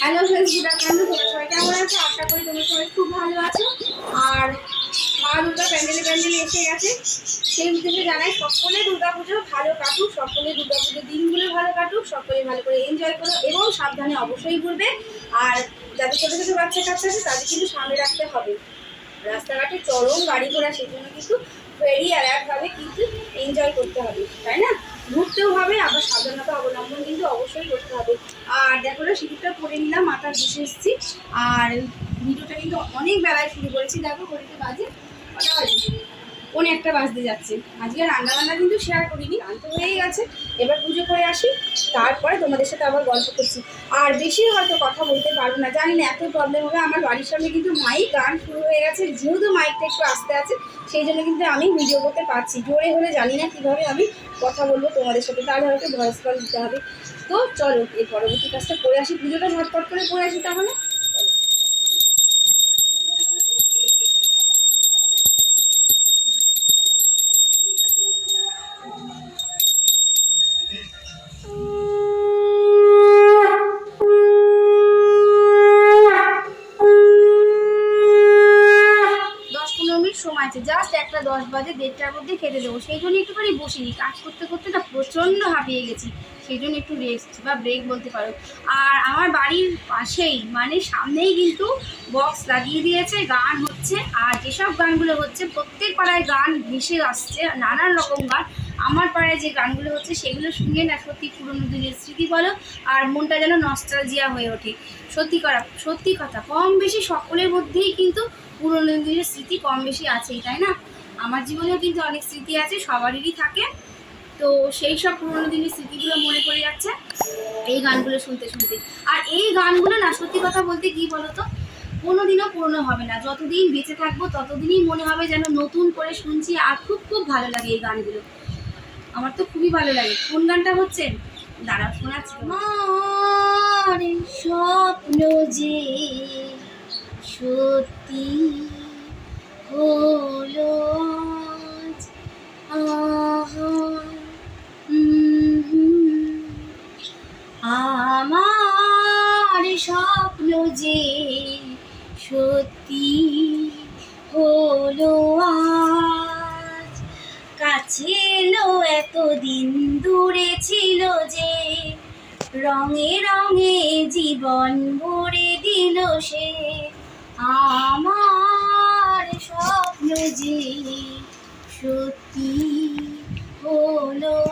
Hello friends good afternoon তোমরা সবাই কেমন আছো? আশা করি তোমরা সবাই খুব ভালো আছো। আর মা দুর্গা প্যান্ডেলে প্যান্ডেলে এসে গেছে। সেই উদ্দেশ্যে জানাই, সকলে দুর্গা পুজো ভালো কাটুক, সকলে দুর্গা পুজোর দিনগুলো ভালো কাটুক, সকলে ভালো করে এনজয় করো এবং সাবধানে অবশ্যই ঘুরবে। আর যাদের ছোটো ছোটো বাচ্চা কাচ্চা আছে, তাদের কিন্তু সামনে রাখতে হবে। রাস্তাঘাটে চরম গাড়ি ঘোড়া সেই জন্য কিন্তু ভেরি অ্যালার্টভাবে কিন্তু এনজয় করতে হবে, তাই না? ঘুরতেও হবে, আবার সাবধানতা অবলম্বন কিন্তু অবশ্যই করতে হবে দেখো সিঁদুরটা পরে নিলাম, মাথার বসে এসেছি। আর ভিডিওটা কিন্তু অনেক বেলায় শুরু করেছি, দেখো ঘড়িতে বাজে পৌনে একটা বাজতে যাচ্ছে। আজকে রান্না বান্না কিন্তু শেয়ার করিনি আনতে হয়েই গেছে। এবার পুজো করে আসি, তারপরে তোমাদের সাথে আবার গল্প করছি। আর বেশি হয়তো কথা বলতে পারব না, জানি না, এত প্রবলেম হবে। আমার বাড়ির সামনে কিন্তু মাইক গান শুরু হয়ে গেছে, যেহেতু মাইকটা একটু আসতে আছে, সেই জন্য কিন্তু আমি ভিডিও করতে পারছি। জোরে হলে জানি না কীভাবে আমি কথা বলব তোমাদের সাথে, তাহলে হয়তো ভয়েস কল দিতে হবে। তো চলো এই পরবর্তী কাজটা করে আসি পুজোটা ঝটপট করে করে আসি তাহলে। মধ্যে খেতে দেবো। সেই জন্য একটুখানি বসিনি। কাজ করতে করতে না প্রচণ্ড হাঁপিয়ে গেছি। সেই জন্য একটু রেস্ট বা ব্রেক বলতে পারো। আর আমার বাড়ির পাশেই মানে সামনেই কিন্তু বক্স লাগিয়ে দিয়েছে, গান হচ্ছে। আর যেসব গানগুলো হচ্ছে, প্রত্যেক পাড়ায় গান ভেসে আসছে, নানান রকম গান। আমার পাড়ায় যে গানগুলো হচ্ছে, সেগুলো শুনে না সত্যি পুরোনো দিনের স্মৃতি বলো, আর মনটা যেন নস্টালজিয়া হয়ে ওঠে। সত্যি করা সত্যি কথা, কম বেশি সকলের মধ্যেই কিন্তু পুরোনো দিনের স্মৃতি কম বেশি আছেই, তাই না? আমার জীবনেও কিন্তু অনেক স্মৃতি আছে, সবারই থাকে। তো সেই সব পুরোনো দিনের স্মৃতিগুলো মনে পড়ে যাচ্ছে এই গানগুলো শুনতে শুনতে। আর এই গানগুলো না সত্যি কথা বলতে কি বলতো? কোনোদিনও পুরনো হবে না। যতদিন বেঁচে থাকব ততদিনই মনে হবে যেন নতুন করে শুনছি আর খুব খুব ভালো লাগে এই গানগুলো। আমার তো খুবই ভালো লাগে। কোন গানটা হচ্ছে? দাঁড়া শোনাচ্ছি স্বপ্ন যে সত্যি আমার স্বপ্ন যে সত্যি হলো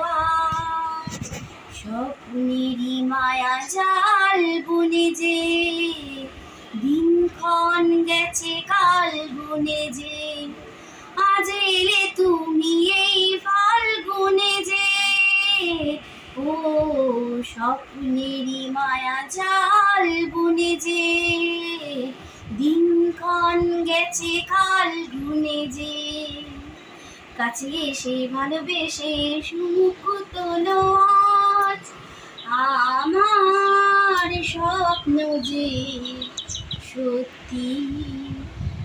স্বপ্নেরই মায়া জাল বুনে যে, দিনক্ষণ গেছে, কাল বুনে যে। আজ এলে তুমি এই ফাল্গুনে যে। ও, স্বপ্নেরই মায়া জাল বুনে যে। দিনক্ষণ গেছে কাল গুনে যে। কাছে এসে ভালোবেসে সুখ তোলো আমার স্বপ্ন যে সত্যি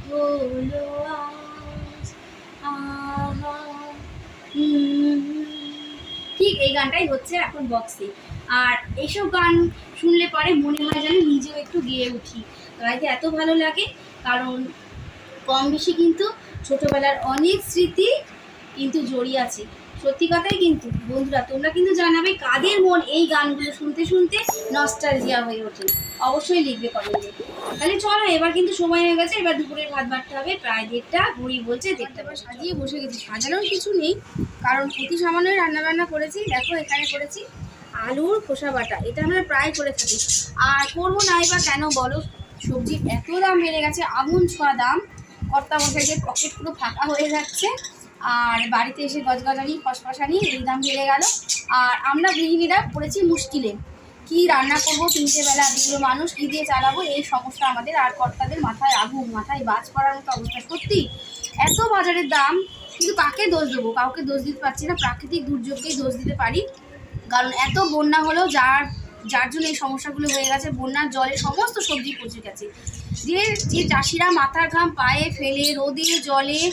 হলো আজ। ঠিক এই গানটাই হচ্ছে এখন বক্সে। আর এইসব গান শুনলে পরে মনে হয় যেন নিজেও একটু গিয়ে উঠি। গাইতে এত ভালো লাগে, কারণ কম বেশি কিন্তু ছোটোবেলার অনেক স্মৃতি কিন্তু জড়িয়ে আছে। সত্যি কথাই কিন্তু, বন্ধুরা, তোমরা কিন্তু জানাবে কাদের মন এই গানগুলো শুনতে শুনতে নস্টালজিয়া হয়ে ওঠে। অবশ্যই লিখবে কমেন্টে তাহলে চলো, এবার কিন্তু সময় হয়ে গেছে, এবার দুপুরের ভাত বাড়তে হবে। প্রায় দেড়টা ঘড়ি বলছে দেড়টা। বার সাজিয়ে বসে গেছি। সাজানোর কিছু নেই, কারণ অতি সামান্যই রান্না বান্না করেছি। দেখো, এখানে করেছি আলুর খোসা বাটা। এটা আমরা প্রায় করে থাকি। আর করব নাই বা কেন বলো? সবজির এত দাম বেড়ে গেছে, আগুন ছোঁয়া দাম। কর্তা মশাইদের পকেট পুরো ফাঁকা হয়ে যাচ্ছে। আর বাড়িতে এসে গজগজানি, ফসফসানি, এই দাম বেড়ে গেল। আর আমরা গৃহিণীরা পড়েছি মুশকিলে। কি রান্না করব, তিনটে বেলা এতগুলো মানুষ, কী দিয়ে চালাবো, এই সমস্যা আমাদের। আর কর্তাদের মাথায় আগুন, মাথায় বাজ পড়ার মতো অবস্থা। সত্যি, এত বাজারের দাম, কিন্তু কাকে দোষ দেবো? কাউকে দোষ দিতে পারছি না। প্রাকৃতিক দুর্যোগকেই দোষ দিতে পারি। কারণ এত বন্যা হলেও যার যার জন্য এই সমস্যাগুলো হয়ে গেছে, বন্যার জলে সমস্ত সবজি পচে গেছে। যে যে চাষিরা মাথার ঘাম পায়ে ফেলে, রোদে, জলে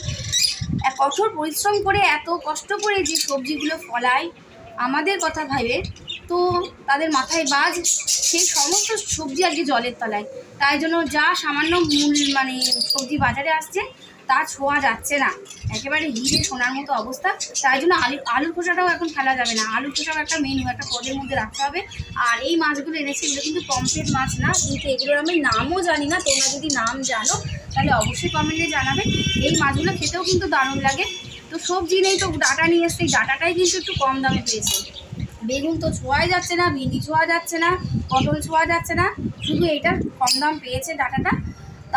কঠোর পরিশ্রম করে, এত কষ্ট করে যে সবজিগুলো ফলায়, আমাদের কথা ভাবে, তো তাদের মাথায় বাজ সেই সমস্ত সবজি আজকে জলের তলায়। তাই জন্য যা সামান্য মূল মানে সবজি বাজারে আসছে তা ছোঁয়া যাচ্ছে না। একেবারে হিরে সোনার মতো অবস্থা। তাই জন্য আলু, আলুর খোসাটাও এখন ফেলা যাবে না। আলুর খোসাও একটা মেনু একটা পদের মধ্যে রাখতে হবে। আর এই মাছগুলো এনেছি, এগুলো কিন্তু পমফ্রেট মাছ না। কিন্তু এগুলোর আমি নামও জানি না। তোমরা যদি নাম জানো, তাহলে অবশ্যই কমেন্টে জানাবে। এই মাছগুলো খেতেও কিন্তু দারুণ লাগে। তো সবজি নেই তো, ডাটা নিয়ে এসছে। ডাটাটাই কিন্তু একটু কম দামে পেয়েছে। বেগুন তো ছোঁয়াই যাচ্ছে না, ভেন্ডি ছোঁয়া যাচ্ছে না, পটল ছোঁয়া যাচ্ছে না। শুধু এইটার কম দাম পেয়েছে ডাটাটা।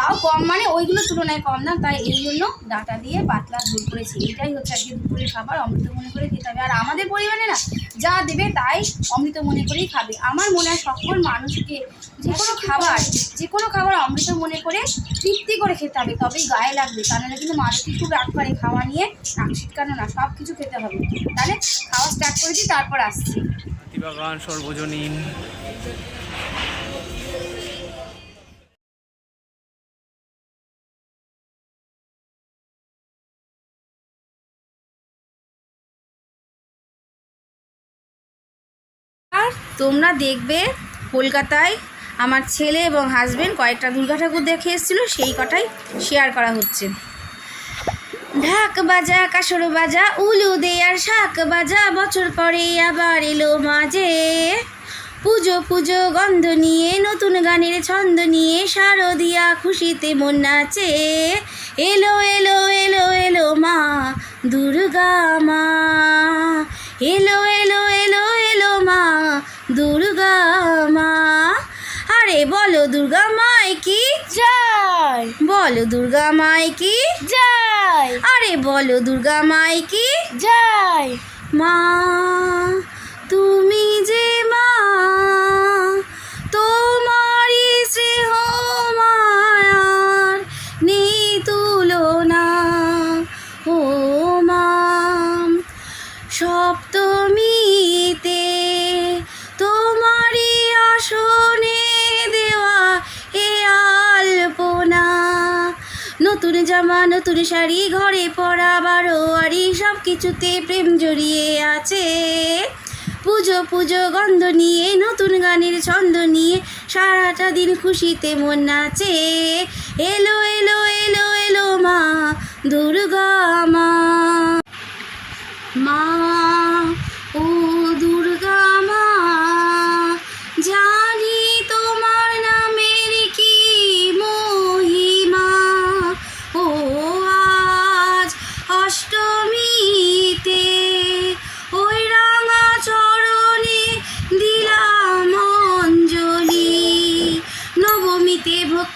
তাও কম মানে ওইগুলোর তুলনায় কম না, তাই এই জন্য ডাটা দিয়ে পাতলা ঝোল করেছি। এটাই হচ্ছে আজকে দুপুরের খাবার, অমৃত মনে করে খেতে হবে। আর আমাদের পরিবারে না, যা দেবে তাই অমৃত মনে করেই খাবে। আমার মনে হয় সকল মানুষকে যে কোনো খাবার, যে কোনো খাবার অমৃত মনে করে তৃপ্তি করে খেতে হবে, তবেই গায়ে লাগবে। তা নাহলে কিন্তু মানসিক খুব রাগ করে খাওয়া নিয়ে নাক ছিটকানো না, সব কিছু খেতে হবে। তাহলে খাওয়া স্টার্ট করেছি, তারপর আসছি। সর্বজনীন। তোমরা দেখবে কলকাতায় আমার ছেলে এবং হাজব্যান্ড কয়েকটা দুর্গা ঠাকুর দেখে এসেছিল, সেই কটাই শেয়ার করা হচ্ছে। ঢাক বাজা, কাসর বাজা, উলু দেয়ার শাক বাজা, বছর পরে আবার এলো মাঝে। পুজো পুজো, গন্ধ নিয়ে, নতুন গানের ছন্দ নিয়ে, শারদিয়া খুশিতে মন নাচে। এলো এলো এলো এলো মা, দুর্গা মা। এলো এলো এলো এলো মা দুর্গা মা। আরে বলো দুর্গা মায় কি? জয়। বলো দুর্গা মায় কি? জয়। আরে বলো দুর্গা মায় কি? জয়। মা তুমি যে মা তোমারই নতুন শাড়ি ঘরে পরা বারোয়ারি সব কিছুতে প্রেম জড়িয়ে আছে। পুজো পুজো, গন্ধ নিয়ে, নতুন গানের ছন্দ নিয়ে, সারাটা দিন খুশিতে মন নাচে। এলো এলো এলো এলো মা, দুর্গা মা। মা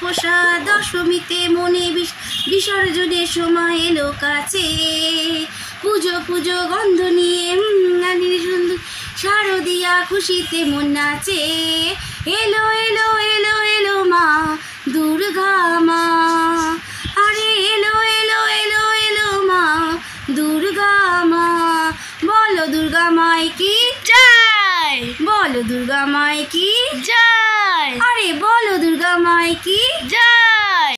প্রসাদ দশমীতে মনে বিস- বিসর্জনের সময় এলো কাছে। পুজো পুজো, গন্ধ নিয়ে শারদিয়া খুশিতে মন নাচে। এলো এলো এলো এলো মা, দুর্গা মা। আরে এলো এলো এলো এলো মা, দুর্গা মা। বলো দুর্গা মাই কি জয়। বলো দুর্গা মাই কি? জয়। আরে বলো দুর্গা মাই কি? জয়।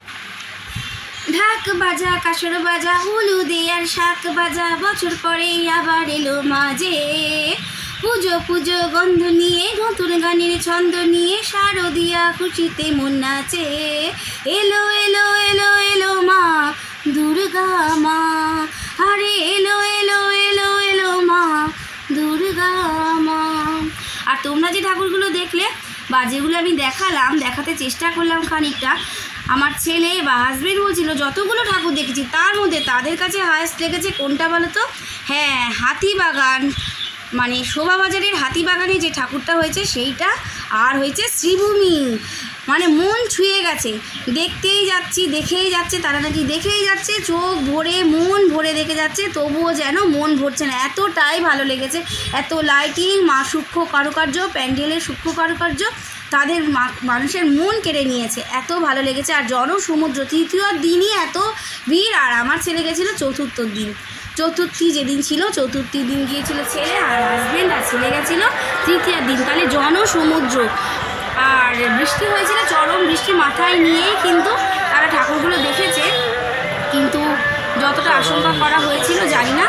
ঢাক বাজা কাসর বাজা হলুদে আর শাক বাজা বছর পরে আবার এলো মাঝে। পুজো পুজো গন্ধ নিয়ে নতুন গানের ছন্দ নিয়ে শারদিয়া খুশিতে মন নাচে। এলো এলো এলো এলো মা দুর্গা মা। আরে আর তোমরা যে ঠাকুরগুলো দেখলে বা যেগুলো আমি দেখালাম, দেখাতে চেষ্টা করলাম খানিকটা, আমার ছেলে বা হাজবেন্ড বলছিল, যতগুলো ঠাকুর দেখেছি, তার মধ্যে তাদের কাছে হায়েস্ট লেগেছে কোনটা বলো তো? হ্যাঁ হাতিবাগান মানে শোভাবাজারের হাতিবাগানে যে ঠাকুরটা হয়েছে, সেইটা আর হয়েছে শ্রীভূমি। মানে মন ছুঁয়ে গেছে। দেখতেই যাচ্ছি, দেখেই যাচ্ছে, তারা নাকি দেখেই যাচ্ছে, চোখ ভরে, মন ভরে দেখে যাচ্ছে, তবুও যেন মন ভরছে না। এতটাই ভালো লেগেছে, এত লাইটিং মা সূক্ষ্ম কারুকার্য প্যান্ডেলের সূক্ষ্ম কারুকার্য, তাদের মানুষের মন কেড়ে নিয়েছে। এত ভালো লেগেছে, আর জনসমুদ্র, তৃতীয় দিনই এত ভিড়, আর আমার ছেলে গেছিল চতুর্থ দিন। চতুর্থী যেদিন ছিল, চতুর্থী দিন গিয়েছিল ছেলে আর হাজবেন্ড আর ছেলে গেছিল তৃতীয় দিন। তাহলে জনসমুদ্র আর বৃষ্টি হয়েছিল চরম বৃষ্টি মাথায় নিয়েই কিন্তু তারা ঠাকুরগুলো দেখেছে। কিন্তু যতটা আশঙ্কা করা হয়েছিল, জানি না।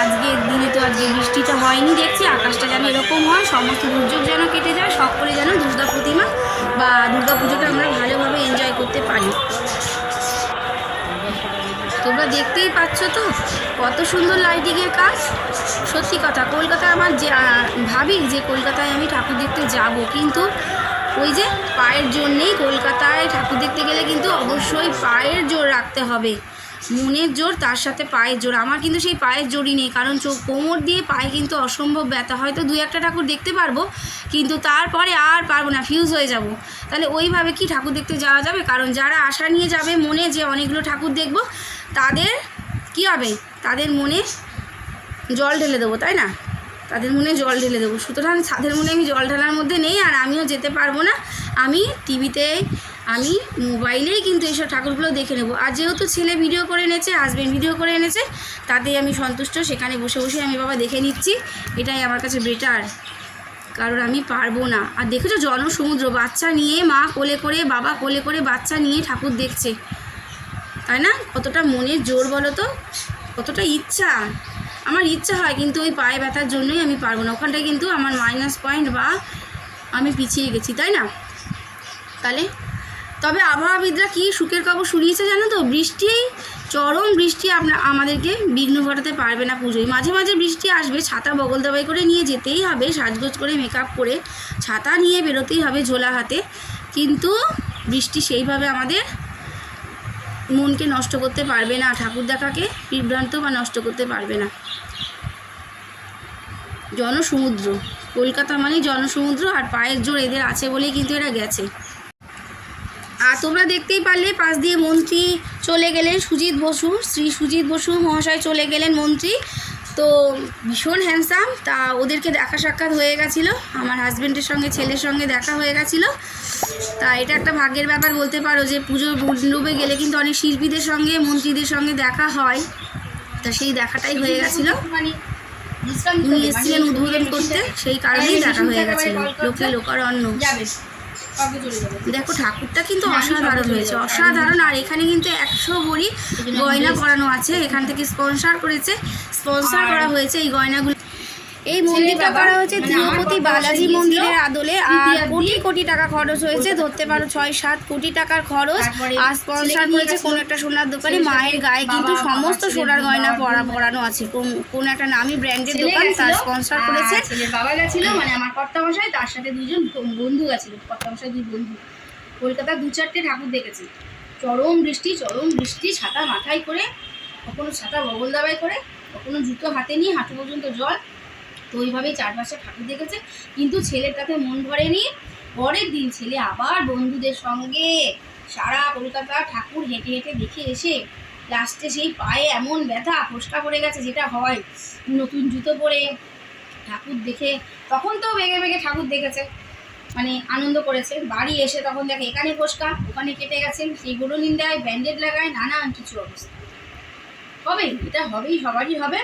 আজকের দিনে তো আজকে বৃষ্টিটা হয়নি দেখছি, আকাশটা যেন এরকম হয়, সমস্ত দুর্যোগ যেন কেটে যায়, সকলে যেন দুর্গা প্রতিমা বা দুর্গা পুজোটা আমরা ভালোভাবে এনজয় করতে পারি। তোমরা দেখতেই পাচ্ছ তো, কত সুন্দর লাইটিংয়ের কাজ। সত্যি কথা, কলকাতায় আমার যে ভাবি যে কলকাতায় আমি ঠাকুর দেখতে যাব, কিন্তু ওই যে পায়ের জোর নেই, কলকাতায় ঠাকুর দেখতে গেলে কিন্তু অবশ্যই পায়ের জোর রাখতে হবে। মনের জোর, তার সাথে পায়ের জোর। আমার কিন্তু সেই পায়ের জোরই নেই, কারণ চোখ কোমর দিয়ে পায়ে কিন্তু অসম্ভব ব্যথা। হয়তো দু একটা ঠাকুর দেখতে পারব, কিন্তু তারপরে আর পারব না ফিউজ হয়ে যাব। তাহলে ওইভাবে কি ঠাকুর দেখতে যাওয়া যাবে? কারণ যারা আশা নিয়ে যাবে মনে যে অনেকগুলো ঠাকুর দেখব, তাদের কি হবে? তাদের মনে জল ঢেলে দেবো, তাই না? তাদের মনে জল ঢেলে দেবো। সুতরাং তাদের মনে আমি জল ঢালার মধ্যে নেই আর আমিও যেতে পারব না। আমি টিভিতে, আমি মোবাইলেই কিন্তু এইসব ঠাকুরগুলো দেখে নেব। আর যেহেতু ছেলে ভিডিও করে এনেছে হাজব্যান্ড ভিডিও করে এনেছে, তাতেই আমি সন্তুষ্ট। সেখানে বসে বসে আমি বাবা দেখে নিচ্ছি। এটাই আমার কাছে বেটার কারণ আমি পারব না। আর দেখেছ জনসমুদ্র, বাচ্চা নিয়ে মা কোলে করে, বাবা কোলে করে বাচ্চা নিয়ে ঠাকুর দেখছে। তাই না? কতটা মনের জোর বলো তো? কতটা ইচ্ছা। আমার ইচ্ছা হয় কিন্তু ওই পায়ে ব্যথার জন্যই আমি পারব না। ওখানটায় কিন্তু আমার মাইনাস পয়েন্ট বা আমি পিছিয়ে গেছি, তাই না? তাহলে, তবে আবহাওয়াবিদরা কি সুখের খবর শুনিয়েছে জানো তো? বৃষ্টি, চরম বৃষ্টি আপনা, আমাদেরকে বিঘ্ন ঘটাতে পারবে না পুজোয়। মাঝে মাঝে বৃষ্টি আসবে, ছাতা বগল দাবাই করে নিয়ে যেতেই হবে, সাজগোজ করে মেকআপ করে, ছাতা নিয়ে বেরোতেই হবে ঝোলা হাতে কিন্তু বৃষ্টি সেইভাবে আমাদের মনকে নষ্ট করতে পারবে না, ঠাকুর দেখাকে বিভ্রান্ত বা নষ্ট করতে পারবে না। জনসমুদ্র, কলকাতা মানে জনসমুদ্র আর পায়ের জোর এদের আছে বলেই কিন্তু এরা গেছে। আর তোমরা দেখতেই পারলে পাশ দিয়ে মন্ত্রী চলে গেলেন সুজিত বসু, শ্রী সুজিত বসু মহাশয় চলে গেলেন মন্ত্রী। তো ভীষণ হ্যান্ডসাম তা ওদেরকে দেখা সাক্ষাৎ হয়ে গেছিল। আমার হাজব্যান্ডের সঙ্গে ছেলের সঙ্গে দেখা হয়ে গেছিল। তা এটা একটা ভাগ্যের ব্যাপার বলতে পারো যে পুজোর মণ্ডপে গেলে কিন্তু অনেক শিল্পীদের সঙ্গে মন্ত্রীদের সঙ্গে দেখা হয়। তা সেই দেখাটাই হয়ে গেছিল। উনি এসেছিলেন উদ্বোধন করতে সেই কারণেই দেখা হয়ে গেছিল। লোকে লোকার লোকারণ্য দেখো ঠাকুরটা কিন্তু অসাধারণ হয়েছে অসাধারণ। আর এখানে কিন্তু একশো ভরি গয়না করানো আছে। এখান থেকে স্পন্সার করেছে। স্পন্সার করা হয়েছে এই গয়নাগুলো। এই মন্দিরটা করা হয়েছে মানে তিরুপতি বালাজি মন্দিরের আদলে। আর কোটি কোটি টাকা খরচ হয়েছে ধরতে পারো ছয় সাত কোটি টাকার খরচ। আর স্পন্সর করেছে কোনো একটা সোনার দোকানে মায়ের গায়ে কিন্তু সমস্ত সোনার গয়না পরা পরানো আছে। কোন- কোন একটা নামি ব্র্যান্ডের দোকান তার স্পন্সর করেছে। বাবা গেছিল মানে আমার কর্তামশাই তার সাথে দুজন বন্ধু গেছিল। কর্তামশাই দুই বন্ধু। কলকাতা দু চারটে ঠাকুর দেখেছে। চরম বৃষ্টি চরম বৃষ্টি ছাতা মাথায় করে কখনো ছাতা বগল দাবাই করে কখনো জুতো হাতে নিয়ে হাঁটু পর্যন্ত জল তো ওইভাবেই চারপাশে ঠাকুর দেখেছে। কিন্তু ছেলের তাতে মন ভরেনি। পরের দিন ছেলে আবার বন্ধুদের সঙ্গে সারা কলকাতা ঠাকুর হেঁটে হেঁটে দেখে এসে লাস্টে সেই পায়ে এমন ব্যথা, ফোসকা পড়ে গেছে যেটা হয় নতুন জুতো পরে ঠাকুর দেখে। তখন তো বেগে বেগে ঠাকুর দেখেছে মানে আনন্দ করেছে। বাড়ি এসে তখন দেখে এখানে ফোসকা, ওখানে কেটে গেছে। সেইগুলো নিন্দায় ব্যান্ডেড লাগায়, নানান কিছু অবস্থা। হবে, এটা হবেই, সবারই হবে।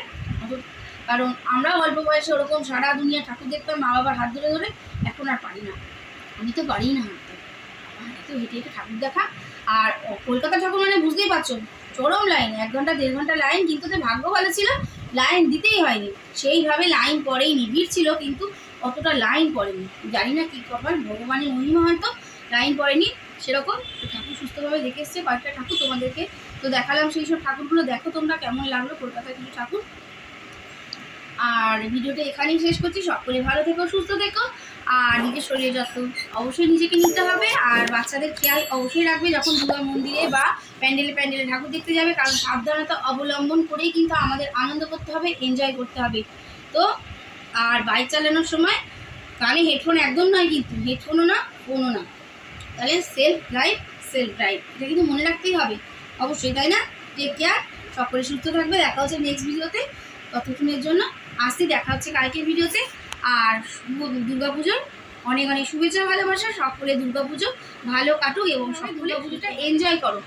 কারণ আমরা অল্প বয়সে ওরকম সারা দুনিয়া ঠাকুর দেখতাম, মা বাবার হাত ধরে ধরে, এখন আর পারি না। আমি তো পারি না হাঁটতে। আমার হেঁটে হেঁটে ঠাকুর দেখা। আর কলকাতা ঠাকুর মানে বুঝতেই পারছ, চরম লাইন, এক ঘণ্টা, দেড় ঘণ্টা লাইন, কিন্তু তো ভাগ্য ভালো ছিল, লাইন দিতেই হয়নি। সেইভাবে লাইন পড়েইনি, ভিড় ছিল, কিন্তু অতটা লাইন পড়েনি। জানি না কী কপাল ভগবানের মহিমা হয়তো লাইন পড়েনি, সেরকম তো ঠাকুর সুস্থভাবে দেখে এসছে, কয়েকটা ঠাকুর তোমাদেরকে তো দেখালাম। সেই সব ঠাকুরগুলো দেখো তোমরা, কেমন লাগল কলকাতায় কিছু ঠাকুর? আর ভিডিওটা এখানেই শেষ করছি। সকলে ভালো থেকো, সুস্থ থেকো। আর নিজের শরীরের যত্ন অবশ্যই নিজেকে নিতে হবে। আর বাচ্চাদের খেয়াল অবশ্যই রাখবে যখন দুর্গা মন্দিরে বা প্যান্ডেলে প্যান্ডেলে ঠাকুর দেখতে যাবে। কারণ সাবধানতা অবলম্বন করেই কিন্তু আমাদের আনন্দ করতে হবে এনজয় করতে হবে। তো, আর বাইক চালানোর সময় কানে হেডফোন একদম নয় কিন্তু হেডফোনও না ফোনও না। তাহলে সেলফ ড্রাইভ সেলফ ড্রাইভ এটা কিন্তু মনে রাখতেই হবে। অবশ্যই, তাই না? টেক কেয়ার সকলে সুস্থ থাকবে। দেখা হচ্ছে নেক্সট ভিডিওতে ততক্ষণের জন্য আসছি দেখা হচ্ছে কালকের ভিডিওতে। আর দুর্গাপুজোর অনেক অনেক শুভেচ্ছা ভালোবাসা সকলে দুর্গা পুজো ভালো কাটুক এবং সব দুর্গা পুজোটা এনজয় করো।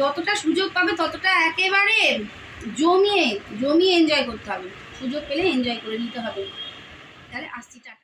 যতটা সুযোগ পাবে ততটা একেবারে জমিয়ে জমিয়ে এনজয় করতে হবে। সুযোগ পেলে এনজয় করে নিতে হবে। তাহলে আসছি টাটা।